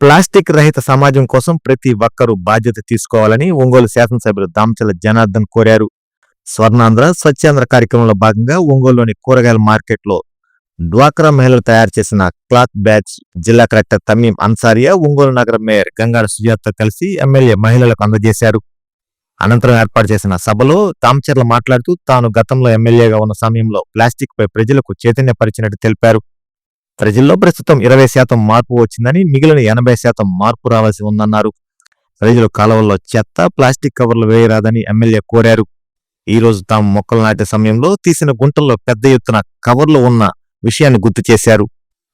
Plastic రహిత సమాజం కోసం ప్రతి ఒక్కరూ బాధ్యత తీసుకోవాలని ఒంగోలు శాసనసభ్యులు దామచల జనార్దన్ కోరారు. స్వర్ణాంధ్ర స్వచ్ఛాంధ్ర కార్యక్రమంలో భాగంగా ఒంగోలులోని కూరగాయల మార్కెట్లో డ్వాక్రా మహిళలు తయారు చేసిన క్లాత్ బ్యాగ్స్ జిల్లా కలెక్టర్ తమీం అన్సారియా ఒంగోలు నగర మేయర్ గంగాడ సుజాతతో కలిసి ఎమ్మెల్యే మహిళలకు అందజేశారు. అనంతరం ఏర్పాటు చేసిన సభలో తామచర్ల మాట్లాడుతూ తాను గతంలో ఎమ్మెల్యేగా ఉన్న సమయంలో ప్లాస్టిక్ పై ప్రజలకు చైతన్యపరిచినట్టు తెలిపారు. ప్రజల్లో ప్రస్తుతం ఇరవై శాతం మార్పు వచ్చిందని మిగిలిన ఎనభై శాతం మార్పు రావాల్సి ఉందన్నారు. ప్రజలు కాలువల్లో చెత్త ప్లాస్టిక్ కవర్లు వేయరాదని ఎమ్మెల్యే కోరారు. ఈ రోజు తాము మొక్కలు నాటే సమయంలో తీసిన గుంటల్లో పెద్ద ఎత్తున కవర్లు ఉన్న విషయాన్ని గుర్తు చేశారు.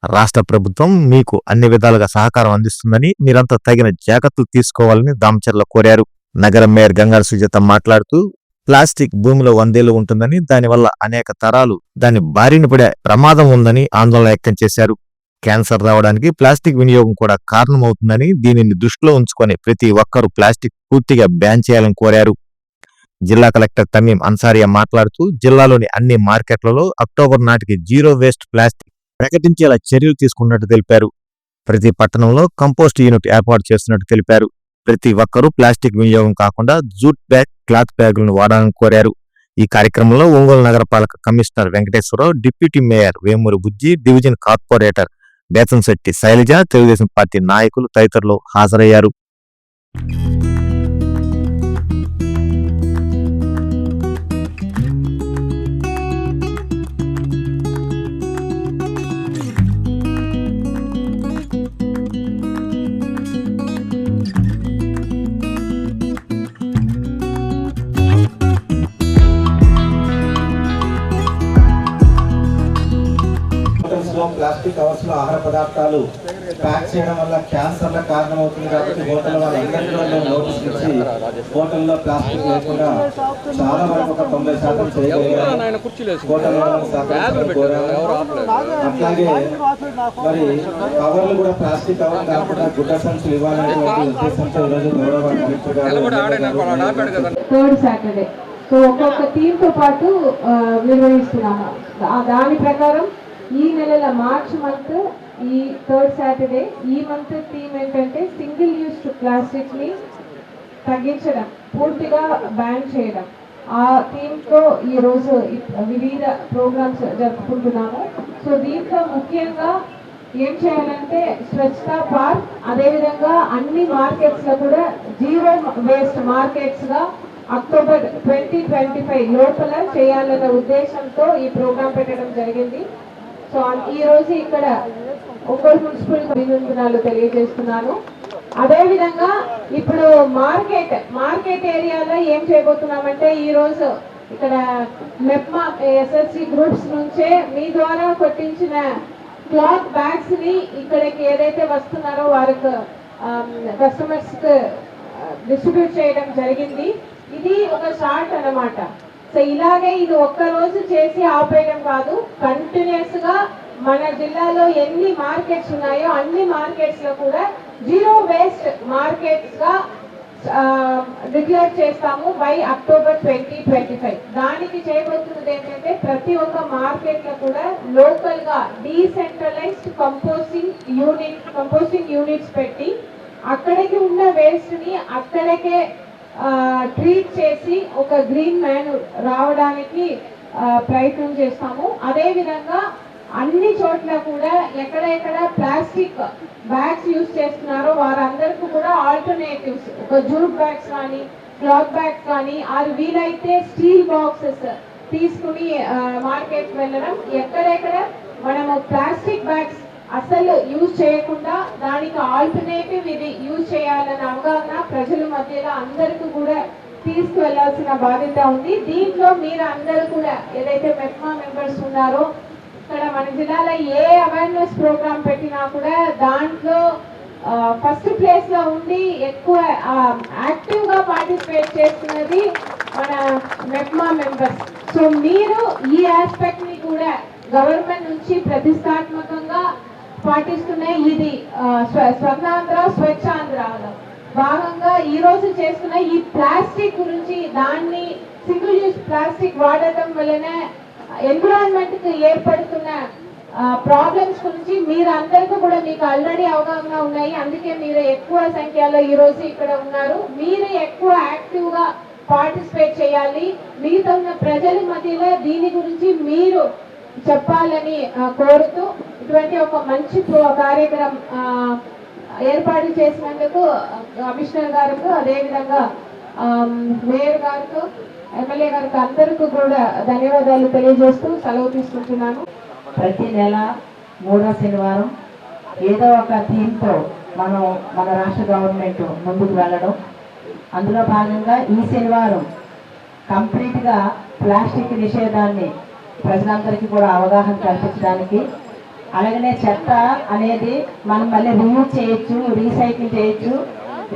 రాష్ట్ర ప్రభుత్వం మీకు అన్ని విధాలుగా సహకారం అందిస్తుందని మీరంతా తగిన జాగ్రత్తలు తీసుకోవాలని దామచర్ల కోరారు. నగర మేయర్ గంగార సుజాత మాట్లాడుతూ ప్లాస్టిక్ భూమిలో వందేళ్ళు ఉంటుందని దానివల్ల అనేక తరాలు దాని బారిన పడే ప్రమాదం ఉందని ఆందోళన వ్యక్తం చేశారు. క్యాన్సర్ రావడానికి ప్లాస్టిక్ వినియోగం కూడా కారణమవుతుందని దీనిని దృష్టిలో ఉంచుకొని ప్రతి ఒక్కరూ ప్లాస్టిక్ పూర్తిగా బ్యాన్ చేయాలని కోరారు. జిల్లా కలెక్టర్ తమీం అన్సారియా మాట్లాడుతూ జిల్లాలోని అన్ని మార్కెట్లలో అక్టోబర్ నాటికి జీరో వేస్ట్ ప్లాస్టిక్ ప్రకటించేలా చర్యలు తీసుకున్నట్టు తెలిపారు. ప్రతి పట్టణంలో కంపోస్ట్ యూనిట్ ఏర్పాటు చేస్తున్నట్టు తెలిపారు. ప్రతి ఒక్కరూ ప్లాస్టిక్ వినియోగం కాకుండా జూట్ బ్యాగ్ క్లాత్ బ్యాగులను వాడాలని కోరారు. ఈ కార్యక్రమంలో ఒంగోలు నగరపాలక commissioner Venkateswararao deputy mayor Vemuri Bujji division corporator Bethamsetty Sailaja Telugudesam party నాయకులు తదితరులు హాజరయ్యారు. ప్లాస్టిక్ కవర్స్లో ఆహార పదార్థాలు ప్యాక్ చేయడం వల్ల క్యాన్సర్ ల కారణం అవుతుంది కాబట్టి హోటల్ మేము నోటీస్ ఇచ్చి హోటల్లో ప్లాస్టిక్ లేకుండా చాలా వరకు ఒక తొంభై శాతం. హోటల్. అట్లాగే మరి కవర్లు కూడా ప్లాస్టిక్ కవర్ కాకుండా గుడ్డ సంచులు ఇవ్వాలనేటువంటి ఉద్దేశంతో ఈరోజు గౌరవ థర్డ్ సాటర్డే సో ఒక్కొక్క థీమ్తో పాటు నిర్వహిస్తున్నాము. ఆ దాని ప్రకారం ఈ నెలల మార్చ్ మంత్ ఈ థర్డ్ సాటర్డే ఈ మంత్ థీమ్ ఏంటంటే సింగిల్ యూజ్ ప్లాస్టిక్ని తగ్గించడం పూర్తిగా బ్యాన్ చేయడం. ఆ థీమ్తో ఈ రోజు వివిధ ప్రోగ్రామ్స్ జరుపుకుంటున్నాము. సో దీంట్లో ముఖ్యంగా ఏం చేయాలంటే స్వచ్ఛతా పార్క్ అదేవిధంగా అన్ని మార్కెట్స్లో కూడా జీరో వేస్ట్ మార్కెట్స్గా అక్టోబర్ ట్వంటీ ట్వంటీ ఫైవ్ లోపల చేయాలన్న ఉద్దేశంతో ఈ ప్రోగ్రాం పెట్టడం జరిగింది. సో ఈ రోజు ఇక్కడ ఒంగోలు మున్సిపల్ అభినందనాలు తెలియజేస్తున్నాను. అదేవిధంగా ఇప్పుడు మార్కెట్ మార్కెట్ ఏరియాలో ఏం చేయబోతున్నామంటే ఈ రోజు ఇక్కడ మెప్మా ఎస్ఎస్సి గ్రూప్స్ నుంచే మీ ద్వారా కొట్టించిన క్లాత్ బ్యాగ్స్ని ఇక్కడికి ఏదైతే వస్తున్నారో వారికి కస్టమర్స్ డిస్ట్రిబ్యూట్ చేయడం జరిగింది. ఇది ఒక షార్ట్ అన్నమాట. సో ఇలాగే ఇది ఒక్క రోజు చేసి ఆపేయడం కాదు. కంటిన్యూస్గా మన జిల్లాలో ఎన్ని మార్కెట్స్ ఉన్నాయో అన్ని మార్కెట్స్లో కూడా జీరో వేస్ట్ మార్కెట్స్గా డిక్లేర్ చేస్తాము by October twenty twenty five. దానికి చేయబోతున్నది ఏంటంటే ప్రతి ఒక్క మార్కెట్లో కూడా లోకల్గా decentralised composting unit composting units పెట్టి అక్కడికి ఉన్న వేస్ట్ని అక్కడికే ట్రీట్ చేసి ఒక గ్రీన్ మ్యాన్ రావడానికి ప్రయత్నం చేస్తాము. అదేవిధంగా అన్ని చోట్ల కూడా ఎక్కడెక్కడ ప్లాస్టిక్ బ్యాగ్స్ యూజ్ చేస్తున్నారో వారందరికీ కూడా ఆల్టర్నేటివ్స్ ఒక జూట్ బ్యాగ్స్ కానీ క్లాత్ బ్యాగ్స్ కానీ అది వీలైతే స్టీల్ బాక్సెస్ తీసుకుని మార్కెట్ వెళ్ళడం. ఎక్కడెక్కడ మనము ప్లాస్టిక్ బ్యాగ్స్ అసలు యూజ్ చేయకుండా దానికి ఆల్టర్నేటివ్ ఇది యూజ్ చేయాలన్న అవగాహన ప్రజల మధ్యలో అందరికీ కూడా తీసుకువెళ్ళాల్సిన బాధ్యత ఉంది. దీంట్లో మీరు అందరూ కూడా ఏదైతే మెట్మా మెంబర్స్ ఉన్నారో ఇక్కడ మన జిల్లాలో ఏ అవేర్నెస్ ప్రోగ్రామ్ పెట్టినా కూడా దాంట్లో ఫస్ట్ ప్లేస్లో ఉండి ఎక్కువ యాక్టివ్గా పార్టిసిపేట్ చేస్తున్నది మన మెప్మా మెంబర్స్. సో మీరు ఈ ఆస్పెక్ట్ని కూడా గవర్నమెంట్ నుంచి ప్రతిష్టాత్మకంగా పాటిస్తున్న ఇది స్వ- స్వర్ణాంధ్ర స్వచ్ఛాంధ్రలో భాగంగా ఈ రోజు చేస్తున్న ఈ ప్లాస్టిక్ గురించి దాన్ని సింగిల్ యూస్ ప్లాస్టిక్ వాడటం వలన ఎన్విరాన్మెంట్కి ఏర్పడుతున్న ప్రాబ్లమ్స్ గురించి మీరు అందరికీ కూడా మీకు ఆల్రెడీ అవగాహన ఉన్నాయి. అందుకే మీరు ఎక్కువ సంఖ్యలో ఈ రోజు ఇక్కడ ఉన్నారు. మీరు ఎక్కువ యాక్టివ్గా పార్టిసిపేట్ చేయాలి. మీతో ఉన్న ప్రజల మధ్యలో దీని గురించి మీరు చెప్పాలని కోరుతూ ఇటువంటి ఒక మంచి కార్యక్రమం ఏర్పాటు చేసినందుకు కమిషనర్ గారికి అదేవిధంగా మేయర్ గారికి ఎమ్మెల్యే గారికి అందరికీ కూడా ధన్యవాదాలు తెలియజేస్తూ సెలవు తీసుకుంటున్నాను. ప్రతి నెల మూడో శనివారం ఏదో ఒక థీమ్తో మనం మన రాష్ట్ర గవర్నమెంట్ ముందుకు వెళ్ళడం. అందులో భాగంగా ఈ శనివారం కంప్లీట్గా ప్లాస్టిక్ నిషేధాన్ని ప్రజలందరికీ కూడా అవగాహన కల్పించడానికి అలాగనే చెత్త అనేది మనం మళ్ళీ రియూజ్ చేయొచ్చు రీసైకిల్ చేయొచ్చు.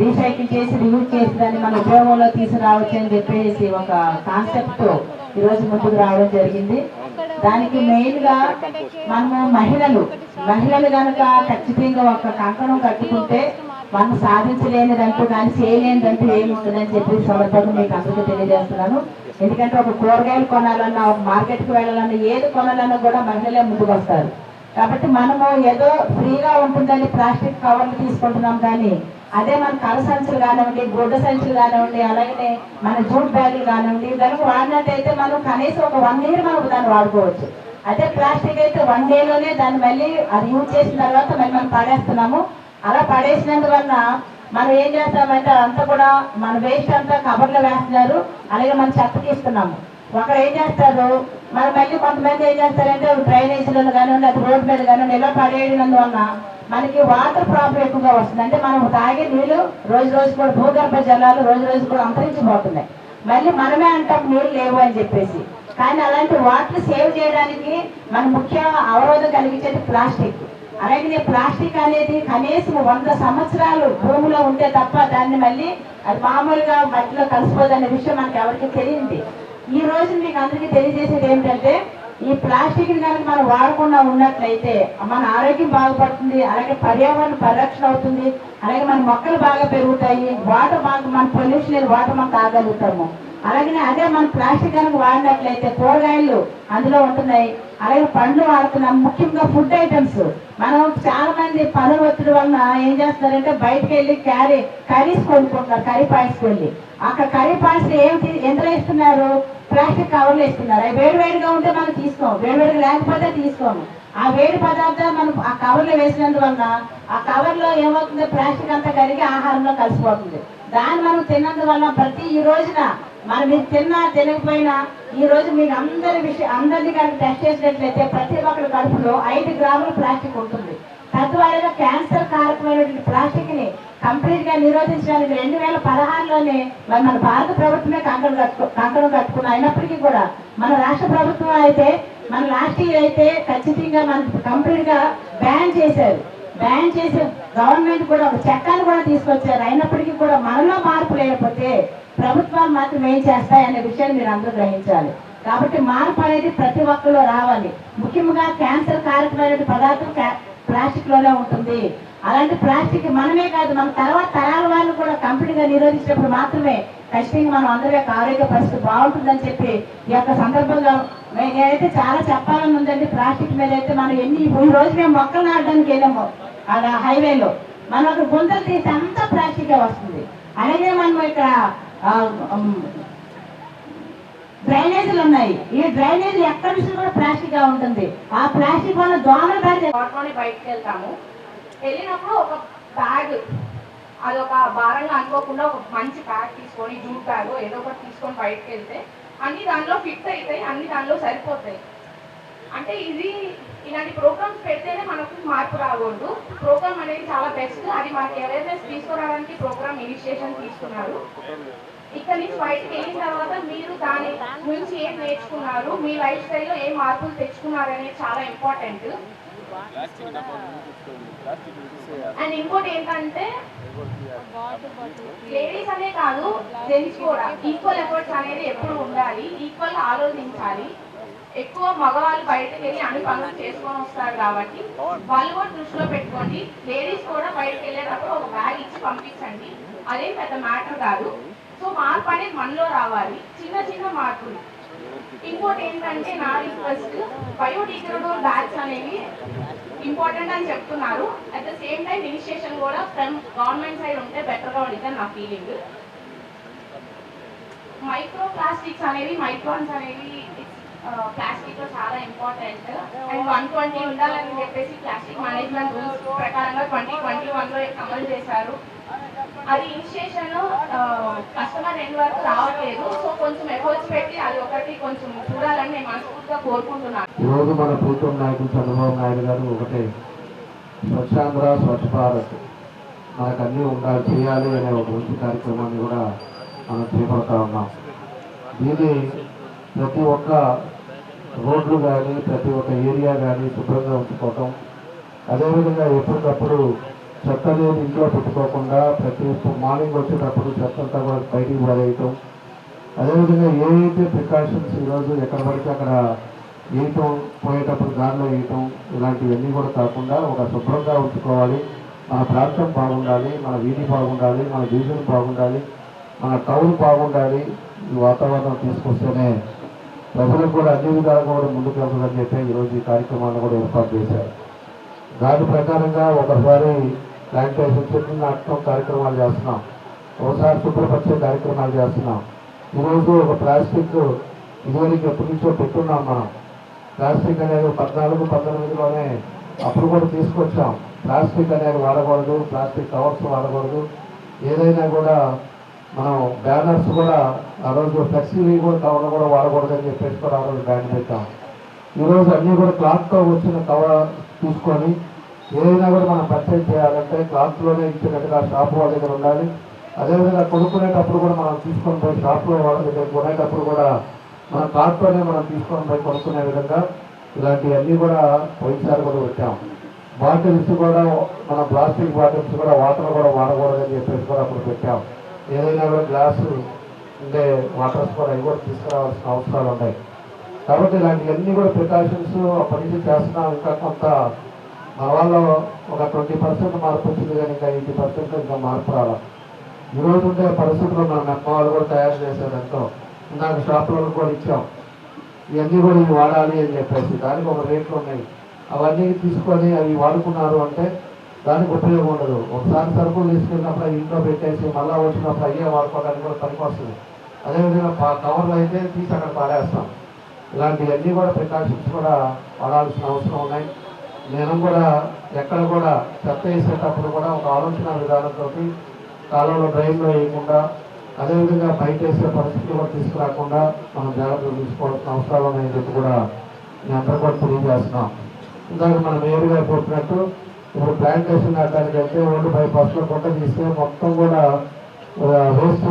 రీసైకిల్ చేసి రియూజ్ చేసి దాన్ని మన ఉపయోగంలో తీసుకురావచ్చు అని చెప్పేసి ఒక కాన్సెప్ట్తో ఈరోజు ముందుకు రావడం జరిగింది. దానికి మెయిన్గా మనము మహిళలు మహిళలు కనుక ఖచ్చితంగా ఒక కంకణం కట్టుకుంటే మనం సాధించలేనిదంటూ కానీ చేయలేనిదంటూ ఏమి ఉంటుందని చెప్పి సందర్భంగా మీకు అందరికీ తెలియజేస్తున్నాను. ఎందుకంటే ఒక కూరగాయలు కొనాలన్నా ఒక మార్కెట్కి వెళ్ళాలన్నా ఏది కొనాలన్నా కూడా మహిళలే ముందుకు వస్తారు కాబట్టి మనము ఏదో ఫ్రీగా ఉంటుందని ప్లాస్టిక్ కవర్లు తీసుకుంటున్నాం కానీ అదే మన కర సంచులు కానివ్వండి గుడ్డ సంచులు కానివ్వండి అలాగే మన జూట్ బ్యాగులు కానివ్వండి దానికి వాడినట్టయితే మనం కనీసం ఒక వన్ ఇయర్ మనం దాన్ని వాడుకోవచ్చు. అదే ప్లాస్టిక్ అయితే వన్ డేలోనే దాన్ని మళ్ళీ అది యూజ్ చేసిన తర్వాత మళ్ళీ మనం పడేస్తున్నాము. అలా పడేసినందువల్ల మనం ఏం చేస్తామంటే అంతా కూడా మన వేస్ట్ అంతా కవర్లో వేస్తున్నారు అలాగే మనం చెత్తకి ఇస్తున్నాము. ఒకరు ఏం చేస్తారు మరి మళ్ళీ కొంతమంది ఏం చేస్తారంటే డ్రైనేజీలలో కానివ్వండి అది రోడ్ మీద కానివ్వండి ఇలా పడేయడందువల్ల మనకి వాటర్ ప్రాబ్లం ఎక్కువగా వస్తుంది. అంటే మనం తాగే నీళ్ళు రోజు రోజు కూడా భూగర్భ జలాలు రోజు రోజు కూడా అంతరించిపోతున్నాయి. మళ్ళీ మనమే అంటాం నీళ్ళు లేవు అని చెప్పేసి. కానీ అలాంటి వాటర్ సేవ్ చేయడానికి మన ముఖ్య అవరోధం కలిగించేది ప్లాస్టిక్. అలాగే ప్లాస్టిక్ అనేది కనీసం వంద సంవత్సరాలు భూమిలో ఉంటే తప్ప దాన్ని మళ్ళీ అది మామూలుగా మట్టిలో కలిసిపోదనే విషయం మనకి ఎవరికి తెలియంది ఈ రోజు మీకు అందరికీ తెలియజేసేది ఏంటంటే ఈ ప్లాస్టిక్ కనుక మనం వాడకుండా ఉన్నట్లయితే మన ఆరోగ్యం బాగుపడుతుంది అలాగే పర్యావరణ పరిరక్షణ అవుతుంది అలాగే మన మొక్కలు బాగా పెరుగుతాయి వాటర్ బాగా మన పొల్యూషన్ లేదు వాటర్ మనం తాగలుగుతాము. అలాగే అదే మనం ప్లాస్టిక్ కనుక వాడినట్లయితే కూరగాయలు అందులో ఉంటున్నాయి అలాగే పండ్లు వాడుతున్నాం ముఖ్యంగా ఫుడ్ ఐటమ్స్. మనం చాలా మంది పనులు ఒత్తిడి వలన ఏం చేస్తున్నారంటే బయటకు వెళ్ళి క్యారీ కర్రీస్ కొనుక్కుంటున్నారు కర్రీ పాయింట్స్కి వెళ్ళి. అక్కడ కర్రీ పాయసం ఏమి ఎందులో ఇస్తున్నారు ప్లాస్టిక్ కవర్లు ఇస్తున్నారు అవి వేడివేడిగా ఉంటే మనం తీసుకోము. వేడివేడిగా లేకపోతే తీసుకోము. ఆ వేడి పదార్థాలు మనం ఆ కవర్లో వేసినందువలన ఆ కవర్లో ఏమవుతుంది? ప్లాస్టిక్ అంతా కరిగి ఆహారంలో కలిసిపోతుంది. దాన్ని మనం తిన్నందువల్ల ప్రతి ఈ రోజున మనం మీరు తిన్నా తినకపోయినా ఈ రోజు మీకు అందరి విషయం అందరినీ కనుక టెస్ట్ చేసినట్లయితే ప్రతి ఒక్కరి కడుపులో ఐదు గ్రాముల ప్లాస్టిక్ ఉంటుంది. తద్వారా క్యాన్సర్ కారకమైనటువంటి ప్లాస్టిక్ని కంప్లీట్గా కంప్లీట్గా నిరోధించడానికి రెండు వేల పదహారులోనే మరి మన భారత ప్రభుత్వమే కంకణం కట్టుకు కంకణం కట్టుకున్న అయినప్పటికీ కూడా మన రాష్ట్ర ప్రభుత్వం అయితే మన లాస్ట్ ఇయర్ అయితే ఖచ్చితంగా మన కంప్లీట్గా బ్యాన్ చేశారు. బ్యాన్ చేసి గవర్నమెంట్ కూడా ఒక చట్టాన్ని కూడా తీసుకొచ్చారు. అయినప్పటికీ కూడా మనలో మార్పు లేకపోతే ప్రభుత్వాలు మాత్రం ఏం చేస్తాయనే విషయాన్ని మీరు అందరూ గ్రహించాలి. కాబట్టి మార్పు అనేది ప్రతి ఒక్కరిలో రావాలి. ముఖ్యంగా క్యాన్సర్ కారకమైన పదార్థం ప్లాస్టిక్లోనే ప్లాస్టిక్లోనే ఉంటుంది. అలాంటి ప్లాస్టిక్ మనమే కాదు మన తర్వాత తరాల వాళ్ళు కూడా కంపెనీగా నిరోధించినప్పుడు మాత్రమే ఖచ్చితంగా మనం అందరి యొక్క ఆరోగ్య పరిస్థితి బాగుంటుందని చెప్పి ఈ యొక్క సందర్భంగా నేనైతే చాలా చెప్పాలని ఉందండి. ప్లాస్టిక్ మీద అయితే మనం ఎన్ని ఈ రోజు మేము మొక్కలు నాటడానికి వెళ్ళాము అలా హైవేలో. మనం అక్కడ గుంతలు తీస్తే అంతా ప్లాస్టిక్ వస్తుంది. అలాగే మనం ఇక్కడ డ్రైనేజీలు ఉన్నాయి. ఈ డ్రైనేజీ ఎక్కడ నుంచి కూడా ప్లాస్టిక్గా ఉంటుంది. ఆ ప్లాస్టిక్ వల్ల దోమలు పెడితే బయటకు వెళ్తాము. వెళ్ళినప్పుడు ఒక బ్యాగ్ అది ఒక భారంగా అనుకోకుండా ఒక మంచి బ్యాగ్ తీసుకొని జూట్ బ్యాగ్ ఏదో ఒకటి తీసుకొని బయటకు వెళ్తే అన్ని దానిలో ఫిట్ అవుతాయి అన్ని దానిలో సరిపోతాయి. అంటే ఇది ఇలాంటి ప్రోగ్రామ్స్ పెడితేనే మనకు మార్పు రాకూడదు. ప్రోగ్రామ్ అనేది చాలా బెస్ట్. అది మనకి అవేర్నెస్ తీసుకురావడానికి ప్రోగ్రామ్ ఇనిషియేషన్ తీసుకున్నారు. ఇక్కడ నుంచి బయటకు వెళ్ళిన తర్వాత మీరు దాని గురించి ఏం నేర్చుకున్నారు మీ లైఫ్ స్టైల్లో ఏం మార్పులు తెచ్చుకున్నారు అనేది చాలా ఇంపార్టెంట్. అండ్ ఇంకోటి ఏంటంటే లేడీస్ అనే కాదు జెంట్స్ కూడా. ఈక్వల్ ఎఫర్ట్స్ అనేది ఎప్పుడు ఉండాలి ఈక్వల్ ఆలోచించాలి. ఎక్కువ మగవాళ్ళు బయటకు వెళ్ళి అన్ని పనులు చేసుకొని వస్తారు కాబట్టి వాళ్ళు కూడా దృష్టిలో పెట్టుకోండి. లేడీస్ కూడా బయటకు వెళ్ళేటప్పుడు ఒక బ్యాగ్ ఇచ్చి పంపించండి. అదేం పెద్ద మ్యాటర్ కాదు. సో మార్పు అనేది మనలో రావాలి. చిన్న చిన్న మార్పులు. ఇంకోటి ఏంటంటే నా రిక్వెస్ట్ బయోడిగ్రేడబుల్ బ్యాగ్స్ అనేవి ఇంపార్టెంట్ అని చెప్తున్నారు. At the same time registration కూడా ఫ్రమ్ గవర్నమెంట్ సైడ్ ఉంటే బెటర్గా ఉండిద్దని నా ఫీలింగ్ మైక్రో ప్లాస్టిక్స్ అనేవి మైక్రాన్స్ అనేవి ప్లాస్టిక్లో చాలా ఇంపార్టెంట్ అండ్ వన్ ట్వంటీ ఉండాలని చెప్పేసి ప్లాస్టిక్ మేనేజ్మెంట్ రూల్స్ ప్రకారంగా ట్వంటీ ట్వంటీ వన్లో అమలు చేశారు. అది ఇన్స్టేషన్ కస్టమర్ ఎండ్ వరకు రావట్లేదు. సో కొంచెం ఎఫర్ట్స్ పెట్టి అది ఒకటి కొంచెం చూడాలని నేను మనస్ఫూర్తిగా కోరుకుంటున్నాను. ఈరోజు మన ప్రీతం నాయకులు చంద్రబాబు నాయుడు గారు ఒకటే. స్వచ్ఛాంధ్ర స్వచ్ఛ భారత్. మనకు అన్నీ ఉండాలి చేయాలి అనే ఒక మంచి కార్యక్రమాన్ని కూడా మనం చేపడతా ఉన్నాం. దీన్ని ప్రతి ఒక్క రోడ్లు కానీ ప్రతి ఒక్క ఏరియా కానీ శుభ్రంగా ఉంచుకోవటం అదేవిధంగా ఎప్పటికప్పుడు చెత్త అనేది ఇంట్లో పెట్టుకోకుండా ప్రతి మార్నింగ్ వచ్చేటప్పుడు చెత్త అంతా కూడా బయటికి పడేయటం అదేవిధంగా ఏవైతే ప్రికాషన్స్ ఈరోజు ఎక్కడ పడితే అక్కడ వేయటం పోయేటప్పుడు గాల్లో వేయటం ఇలాంటివన్నీ కూడా కాకుండా ఒక శుభ్రంగా ఉంచుకోవాలి. మన ప్రాంతం బాగుండాలి మన వీధి బాగుండాలి మన డివిజన్ బాగుండాలి మన టౌన్ బాగుండాలి. ఈ వాతావరణం తీసుకొస్తేనే ప్రజలకు కూడా అన్ని విధాలుగా కూడా ముందుకు వెళ్తుందని చెప్పి ఈరోజు ఈ కార్యక్రమాన్ని కూడా ఏర్పాటు చేశారు. దాని ప్రకారంగా ఒకసారి దానికోసం చెట్లు నాటడం కార్యక్రమాలు చేస్తున్నాం. ఒకసారి శుభ్రపరిచే కార్యక్రమాలు చేస్తున్నాం. ఈరోజు ఒక ప్లాస్టిక్ ఇదివరకు ఎప్పటి నుంచో పెట్టున్నాం మనం. ప్లాస్టిక్ అనేది పద్నాలుగు పంతొమ్మిదిలోనే అప్పుడు కూడా తీసుకొచ్చాం. ప్లాస్టిక్ అనేది వాడకూడదు ప్లాస్టిక్ కవర్స్ వాడకూడదు. ఏదైనా కూడా మనం బ్యానర్స్ కూడా ఆ రోజు ఫ్లెక్సీలు కూడా కవర్లు కూడా వాడకూడదు అని చెప్పేసి కూడా ఆ రోజు బ్యాన్ పెట్టాం. ఈరోజు అన్నీ కూడా క్లాత్తో వచ్చిన కవర్ తీసుకొని ఏదైనా కూడా మనం పర్చేజ్ చేయాలంటే క్లాత్లోనే ఇచ్చినట్టుగా షాప్ వాళ్ళ దగ్గర ఉండాలి. అదేవిధంగా కొనుక్కునేటప్పుడు కూడా మనం తీసుకొని పోయి షాప్లో వాళ్ళ దగ్గర కొనేటప్పుడు కూడా మన కార్ట్లోనే మనం తీసుకొని పోయి కొనుక్కునే విధంగా ఇలాంటివన్నీ కూడా పోయినసారి కూడా పెట్టాం. బాటిల్స్ కూడా మన ప్లాస్టిక్ బాటిల్స్ కూడా వాటర్ కూడా వాడకూడదని చెప్పేసి కూడా అప్పుడు పెట్టాం. ఏదైనా కూడా గ్లాసు ఉండే వాటర్స్ కూడా అవి కూడా తీసుకురావాల్సిన అవసరాలు ఉన్నాయి. కాబట్టి ఇలాంటివన్నీ కూడా ప్రికాషన్స్ అప్పటి నుంచి చేస్తున్నాం. ఇంకా కొంత మా వాళ్ళు ఒక ట్వంటీ పర్సెంట్ మార్పు వచ్చింది కానీ ఇంకా ఎయిటీ పర్సెంట్ ఇంకా మార్పు రావాలి ఈ రోజు ఉండే పరిస్థితుల్లో మన అమ్మ వాళ్ళు కూడా తయారు చేశారు ఎంతో. ఇందాక షాపులలో కూడా ఇచ్చాం. ఇవన్నీ కూడా ఇవి వాడాలి అని చెప్పేసి. దానికి ఒక రేట్లు ఉన్నాయి. అవన్నీ తీసుకొని అవి వాడుకున్నారు అంటే దానికి ఉపయోగం ఉండదు. ఒకసారి సరుకులు తీసుకెళ్ళినప్పుడు ఇంట్లో పెట్టేసి మళ్ళీ వచ్చినప్పుడు అయ్యే వాడుకోవడానికి కూడా పనికి వస్తుంది. అదేవిధంగా కవర్లు అయితే తీసి అక్కడ పాడేస్తాం ఇలాంటివన్నీ కూడా ప్రికాషన్స్ కూడా వాడాల్సిన అవసరం ఉన్నాయి. నేను కూడా ఎక్కడ కూడా చెత్త వేసేటప్పుడు కూడా ఒక ఆలోచన విధానంతో కాలంలో డ్రైన్లో వేయకుండా అదేవిధంగా బయట వేసే పరిస్థితుల్లో కూడా తీసుకురాకుండా మనం జాగ్రత్తలు తీసుకోవాల్సిన అవసరాలు ఉన్నాయని చెప్పి కూడా నేను అందరూ కూడా తెలియజేస్తున్నాం. ఇందాక మనం నేరుగా చెప్పినట్టు ఇప్పుడు ప్లాంటేషన్ నాటడానికి వెళ్తే ఓల్డ్ బైపాస్లో కొట్ట తీస్తే మొత్తం కూడా వేస్ట్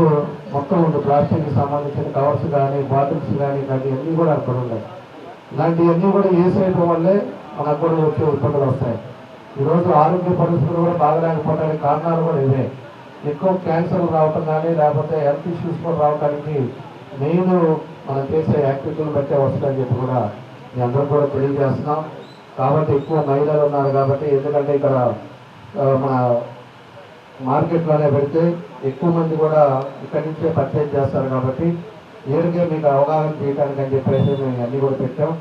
మొత్తం ఉంది. ప్లాస్టిక్కి సంబంధించిన కవర్స్ కానీ బాటిల్స్ కానీ ఇలాంటివన్నీ కూడా అక్కడ ఉన్నాయి. ఇలాంటివన్నీ కూడా వేసేయటం వల్లే మనకు కూడా వచ్చే ఇబ్బందులు వస్తాయి. ఈరోజు ఆరోగ్య పరిస్థితులు కూడా బాగలేకపోవడానికి కారణాలు కూడా ఇవే. ఎక్కువ క్యాన్సర్ రావటం కానీ లేకపోతే హెల్త్ ఇష్యూస్ కూడా రావడానికి మెయిన్ మనం చేసే యాక్టివిటీలు బట్టే వస్తుందని చెప్పి కూడా మీ అందరూ కూడా తెలియజేస్తున్నాం. కాబట్టి ఎక్కువ మహిళలు ఉన్నారు కాబట్టి ఎందుకంటే ఇక్కడ మన మార్కెట్లోనే పెడితే ఎక్కువ మంది కూడా ఇక్కడి నుంచే పర్చేజ్ చేస్తారు కాబట్టి ఏడుకే మీకు అవగాహన చేయడానికి అని చెప్పేసి మేము అన్నీ కూడా పెట్టాం.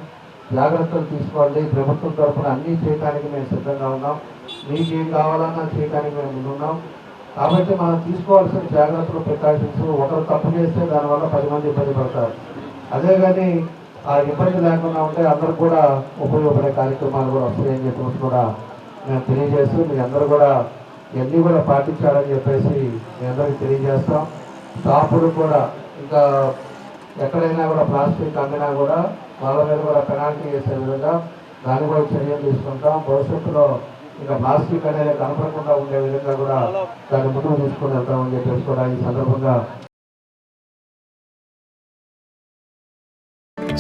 జాగ్రత్తలు తీసుకోండి. ప్రభుత్వం తరఫున అన్నీ చేయడానికి మేము సిద్ధంగా ఉన్నాం. మీకు ఏం కావాలన్నా చేయడానికి మేము ముందున్నాం. కాబట్టి మనం తీసుకోవాల్సిన జాగ్రత్తలు ప్రికాషన్స్ ఒకరు తప్పు చేస్తే దానివల్ల పది మంది ఇబ్బంది పడతారు. అదే కానీ ఆ ఇబ్బంది లేకుండా ఉంటే అందరూ కూడా ఉపయోగపడే కార్యక్రమాలు కూడా వస్తాయని చెప్పేసి కూడా మేము తెలియజేస్తూ మీ అందరూ కూడా ఇవన్నీ కూడా పాటించాలని చెప్పేసి మీ అందరికీ తెలియజేస్తాం. స్టాఫ్లు కూడా ఇంకా ఎక్కడైనా కూడా ప్లాస్టిక్ అమ్మినా కూడా వాళ్ళ మీద కూడా పెనాల్టీ వేసే విధంగా దాన్ని కూడా చర్యలు తీసుకుంటాం. భవిష్యత్తులో ఇంకా ప్లాస్టిక్ అనేది కనపడకుండా ఉండే విధంగా కూడా దాన్ని ముందుకు తీసుకుని వెళ్తామని చెప్పేసి కూడా ఈ సందర్భంగా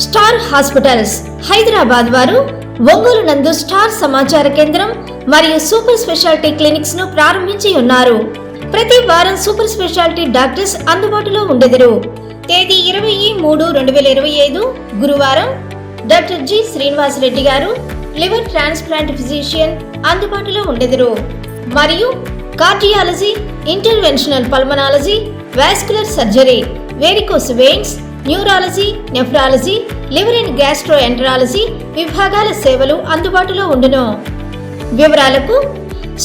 స్టార్ హాస్పిటల్స్ హైదరాబాద్ వారు ఒంగోలు నందు స్టార్ సమాచార కేంద్రం మరియు సూపర్ స్పెషాలిటీ క్లినిక్స్ను ప్రారంభించి ఉన్నారు. ప్రతి వారం సూపర్ స్పెషాలిటీ డాక్టర్స్ అందుబాటులో ఉండెదరు. తేదీ ఇరవై మూడు రెండు వేల ఇరవై ఐదు గురువారం. డాక్టర్ జి శ్రీనివాస్ రెడ్డి గారు లివర్ ట్రాన్స్ప్లాంట్ ఫిజిషియన్ అందుబాటులో ఉండెదరు. మరియు cardiology interventional pulmonology vascular surgery varicose veins neurology nephrology liver and gastroenterology విభాగాల సేవలు అందుబాటులో ఉండును. వివరాలకు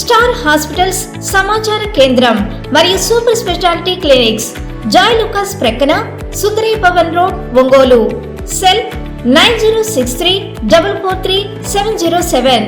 స్టార్ హాస్పిటల్స్ సమాచార కేంద్రం మరియు super speciality clinics Joyalukkas ప్రక్కన Sundari Bhavan road Ongole. Cell nine zero six three double four three seven zero seven.